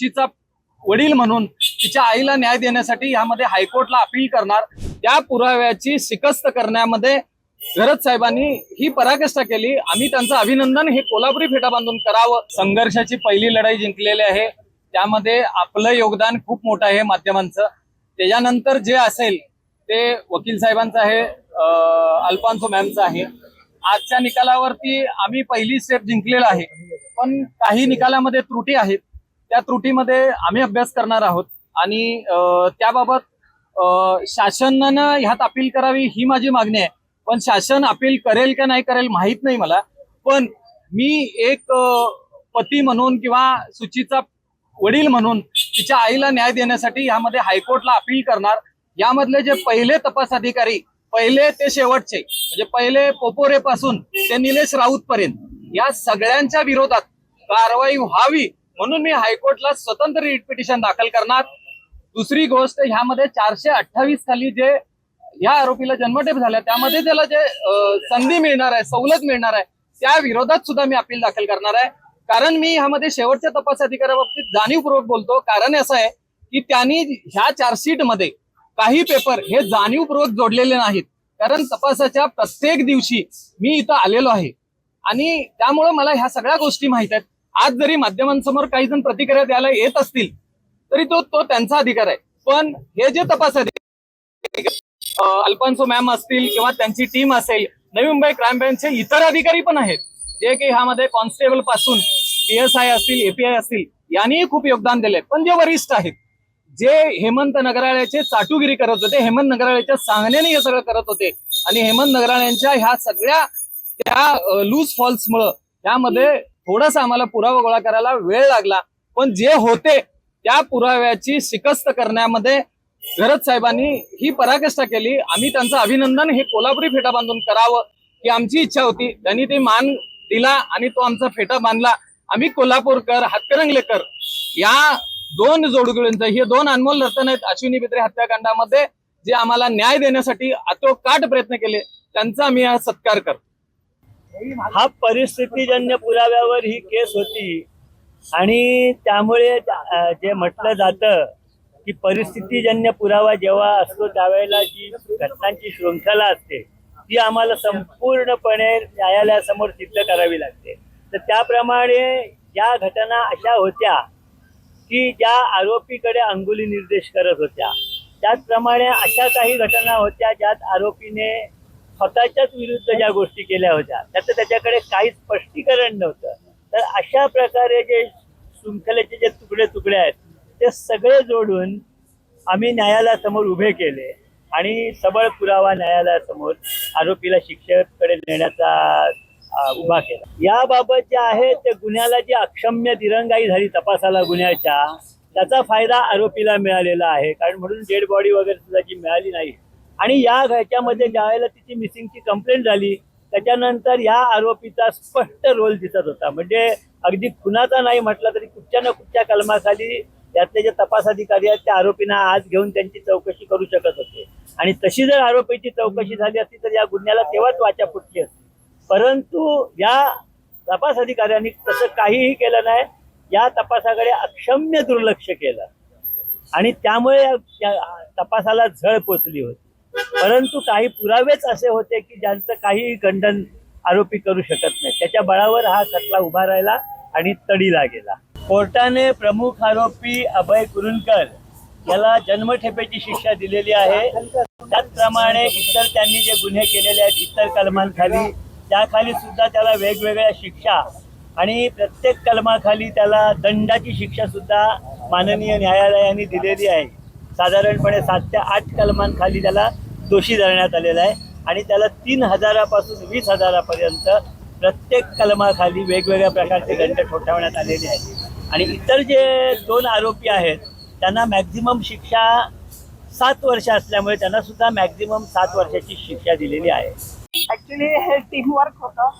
सुचीचा वडील म्हणून तिच्या आईला न्याय देण्यासाठी यामध्ये हायकोर्टला अपील करणार. त्या पुराव्याची शिकस्त करण्यामध्ये गरज साहेबांनी ही पराकाष्ठा केली. आम्ही त्यांचं अभिनंदन हे कोल्हापुरी फेटा बांधून करावं. संघर्षाची पहिली लढाई जिंकलेली आहे. त्यामध्ये आपलं योगदान खूप मोठं आहे माध्यमांचं. त्याच्यानंतर जे असेल ते वकील साहेबांचं आहे अल्पांसो अल्फान्सो मॅमचं आहे. आजच्या निकालावरती आम्ही पहिली स्टेप जिंकलेला आहे. पण काही निकालामध्ये त्रुटी आहेत. त्या त्रुटीमध्ये आम्ही अभ्यास करणार आहोत. आणि त्याबाबत शासनानं ह्यात अपील करावी ही माझी मागणी आहे. पण शासन अपील करेल का नाही करेल माहीत नाही मला. पण मी एक पती म्हणून किंवा सुचीचा वडील म्हणून तिच्या आईला न्याय देण्यासाठी यामध्ये हायकोर्टला अपील करणार. यामधले जे पहिले तपास अधिकारी पहिले ते शेवटचे म्हणजे पहिले पोपोरे पासून ते निलेश राऊत पर्यंत या सगळ्यांच्या विरोधात कारवाई व्हावी म्हणून मी हायकोर्टला स्वतंत्र रिट पिटिशन दाखल करणार. दुसरी गोष्ट ह्यामध्ये चारशे अठ्ठावीस खाली जे या आरोपीला जन्मठेप झाल्या त्यामध्ये त्याला जे संधी मिळणार आहे सवलत मिळणार आहे त्या विरोधात सुद्धा मी अपील दाखल करणार आहे. कारण मी ह्यामध्ये शेवटच्या तपास अधिकाऱ्याबाबतीत जाणीवपूर्वक बोलतो. कारण असं आहे की त्यांनी ह्या चार्जशीटमध्ये काही पेपर हे जाणीवपूर्वक जोडलेले नाहीत. कारण तपासाच्या प्रत्येक दिवशी मी इथं आलेलो आहे. आणि त्यामुळे मला ह्या सगळ्या गोष्टी माहीत आहेत. आज जरी माध्यमांसमोर काही जण प्रतिक्रिया द्यायला येत असतील तरी तो तो त्यांचा अधिकार आहे. पण हे जे तपास अधिकारी अल्फान्सो मॅम असतील किंवा त्यांची टीम असेल नवी मुंबई क्राईम ब्रँचचे इतर अधिकारी पण आहेत. जे की ह्यामध्ये कॉन्स्टेबलपासून पीएसआय असतील एपीआय असतील यांनीही खूप योगदान दिले पण जे वरिष्ठ आहेत जे हेमंत नगराळ्याचे चाटुगिरी करत होते हेमंत नगराळ्याच्या सांगण्याने हे सगळं करत होते आणि हेमंत नगराळ्यांच्या ह्या सगळ्या त्या लूज फॉल्स मुळे त्यामध्ये थोडासा आम्हाला पुरावा गोळा करायला वेळ लागला. पण जे होते त्या पुराव्याची शिकस्त करण्यामध्ये गरज साहेबांनी ही पराकाष्ठा केली. आम्ही त्यांचं अभिनंदन हे कोल्हापुरी फेटा बांधून करावं ही आमची इच्छा होती. त्यांनी ते मान दिला आणि तो आमचा फेटा बांधला. आम्ही कोल्हापूरकर हातकरंगलेकर या दोन जोडगुळींचं हे दोन अनमोल रतन आहेत अश्विनी बिद्रे हत्याकांडामध्ये जे आम्हाला न्याय देण्यासाठी आटोकाट प्रयत्न केले त्यांचा आम्ही हा सत्कार करतो. हा परिस्थितीजन्य पुराव्यावर ही केस होती. आणि त्यामुळे जे म्हटलं जातं की परिस्थितीजन्य पुरावा जेव्हा असतो त्यावेळेला जी घटनांची शृंखला असते ती आम्हाला संपूर्णपणे न्यायालयासमोर सिद्ध करावी लागते. तर त्याप्रमाणे या घटना अशा होत्या की ज्या आरोपीकडे अंगुली निर्देश करत होत्या. त्याचप्रमाणे अशा काही घटना होत्या ज्यात आरोपीने स्वतःच्याच विरुद्ध ज्या गोष्टी केल्या होत्या त्याचं त्याच्याकडे काही स्पष्टीकरण नव्हतं. तर अशा प्रकारे जे शृंखलेचे जे तुकडे तुकडे आहेत ते सगळे जोडून आम्ही न्यायालयासमोर उभे केले आणि सबळ पुरावा न्यायालयासमोर आरोपीला शिक्षेकडे नेण्याचा उभा केला. याबाबत जे आहे ते गुन्ह्याला जी अक्षम्य दिरंगाई झाली तपासाला गुन्ह्याच्या त्याचा फायदा आरोपीला मिळालेला आहे. कारण म्हणून डेड बॉडी वगैरे सुद्धा जी मिळाली नाही आणि या ह्याच्यामध्ये ज्यावेळेला तिची मिसिंगची कंप्लेंट झाली त्याच्यानंतर या आरोपीचा स्पष्ट रोल दिसत होता. म्हणजे अगदी खुनाचा नाही म्हटलं तरी कुठच्या ना कुठच्या कलमाखाली त्यातले जे तपास अधिकारी आहेत त्या आरोपींना आज घेऊन त्यांची चौकशी करू शकत होते. आणि तशी जर आरोपीची चौकशी झाली असती तर या गुन्ह्याला तेव्हाच वाचा फुटली असती. परंतु या तपास अधिकाऱ्यांनी तसं काहीही केलं नाही. या तपासाकडे अक्षम्य दुर्लक्ष केलं. आणि त्यामुळे या तपासाला झळ पोचली होती. परंतु काही पुरावेच असे होते की ज्यांचं काही खंडन आरोपी करू शकत नाही. त्याच्या बळावर हा खटला उभा राहिला आणि तडीला गेला. कोर्टाने प्रमुख आरोपी अभय कुरुंदकर याला जन्मठेपेची शिक्षा दिलेली आहे. त्याचप्रमाणे इतर त्यांनी जे गुन्हे केलेले आहेत इतर कलमांखाली त्याखाली सुद्धा त्याला वेगवेगळ्या शिक्षा आणि प्रत्येक कलमाखाली त्याला दंडाची शिक्षा सुद्धा माननीय न्यायालयाने दिलेली आहे. साधारणपणे सात ते आठ कलमांखाली त्याला दोषी धरण्यात आलेला आहे. आणि त्याला तीन हजारापासून वीस हजारापर्यंत प्रत्येक कलमाखाली वेगवेगळ्या प्रकारचे दंड ठोठावण्यात आलेले आहेत. आणि इतर जे दोन आरोपी आहेत त्यांना मॅक्झिमम शिक्षा सात वर्ष असल्यामुळे त्यांना सुद्धा मॅक्झिमम सात वर्षाची शिक्षा दिलेली आहे. ऍक्च्युली हे टीमवर्क होतं.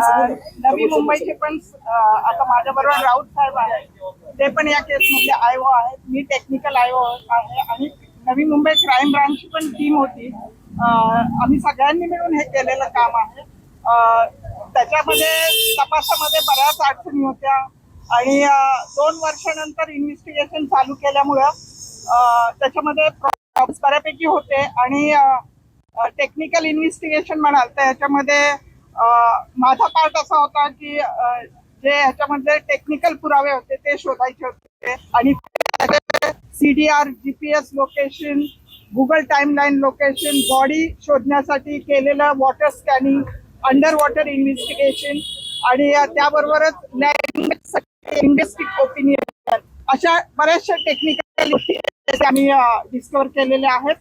अं, नवी मुंबईचे पण आता माझ्या बरोबर राऊत साहेब आहेत. ते पण या केस मधले आयओ आहेत. मी टेक्निकल आयओ आहे आणि नवी मुंबई क्राईम ब्रांचची पण टीम होती. आम्ही सगळ्यांनी मिळून हे केलेलं काम आहे. त्याच्यामध्ये तपासामध्ये बऱ्याच अडचणी होत्या. आणि दोन वर्षानंतर इन्व्हेस्टिगेशन चालू केल्यामुळं त्याच्यामध्ये बऱ्यापैकी होते. आणि टेक्निकल इन्व्हेस्टिगेशन म्हणाल तर याच्यामध्ये माझा पार्ट असा होता की जे ह्याच्यामध्ये टेक्निकल पुरावे होते ते शोधायचे होते. आणि CDR GPS location Google timeline location body शोधण्यासाठी केलेलं water scanning under water investigation आणि त्याबरोबरच लँग्वेज ओपिनियन अशा बऱ्याचशा टेक्निकल गोष्टी आम्ही डिस्कवर केलेल्या आहेत.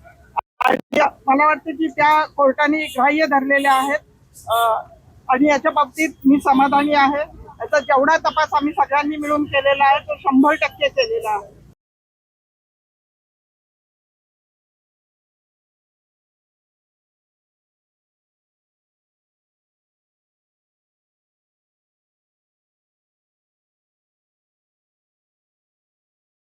मला वाटतं की त्या कोर्टाने ग्राह्य धरलेल्या आहेत. आणि याच्या बाबतीत मी समाधानी आहे. याचा जेवढा तपास आम्ही सगळ्यांनी मिळून केलेला आहे तो शंभर टक्के केलेला आहे.